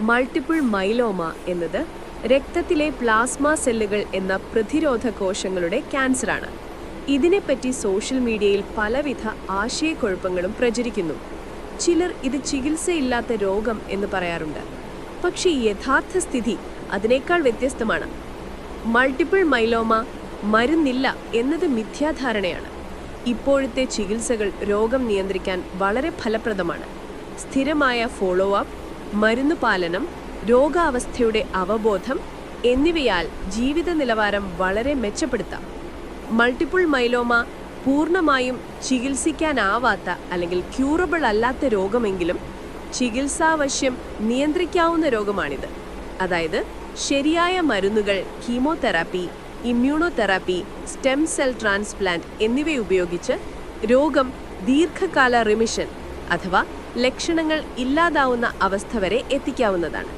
Multiple myeloma എന്നത് രക്തത്തിലെ plasma സെല്ലുകൾ എന്ന പ്രതിരോധ കോശങ്ങളുടെ ക്യാൻസറാണ് ഇതിനെപ്പറ്റി സോഷ്യൽ മീഡിയയിൽ പലവിധ ആശയക്കുഴപ്പങ്ങളും പ്രചരിക്കുന്നു. ചിലർ ഇത് ചികിത്സയില്ലാത്ത രോഗം എന്ന് പറയാറുണ്ട്. പക്ഷേ യഥാർത്ഥ സ്ഥിതി അതിനേക്കാൾ വ്യത്യസ്തമാണ്. മൾട്ടിപ്പിൾ മൈലോമ മരുന്നില്ല എന്നത് മിഥ്യാധാരണയാണ്. ഇപ്പോഴത്തെ ചികിത്സകൾ രോഗം നിയന്ത്രിക്കാൻ വളരെ ഫലപ്രദമാണ്. സ്ഥിരമായ ഫോളോ അപ്പ് മരുന്ന് പാലനം രോഗാവസ്ഥയുടെ അവബോധം എന്നിവയാൽ ജീവിത നിലവാരം വളരെ മെച്ചപ്പെടുത്താം. മൾട്ടിപ്പിൾ മൈലോമ പൂർണമായും ചികിത്സിക്കാനാവാത്ത അല്ലെങ്കിൽ ക്യൂറബിൾ അല്ലാത്ത രോഗമെങ്കിലും ചികിത്സാവശ്യം നിയന്ത്രിക്കാവുന്ന രോഗമാണിത്. അതായത് ശരിയായ മരുന്നുകൾ chemotherapy immunotherapy stem cell transplant എന്നിവ ഉപയോഗിച്ച് രോഗം ദീർഘകാല റിമിഷൻ അഥവാ ലക്ഷണങ്ങൾ ഇല്ലാതാവുന്ന അവസ്ഥ വരെ എത്തിക്കാവുന്നതാണ്.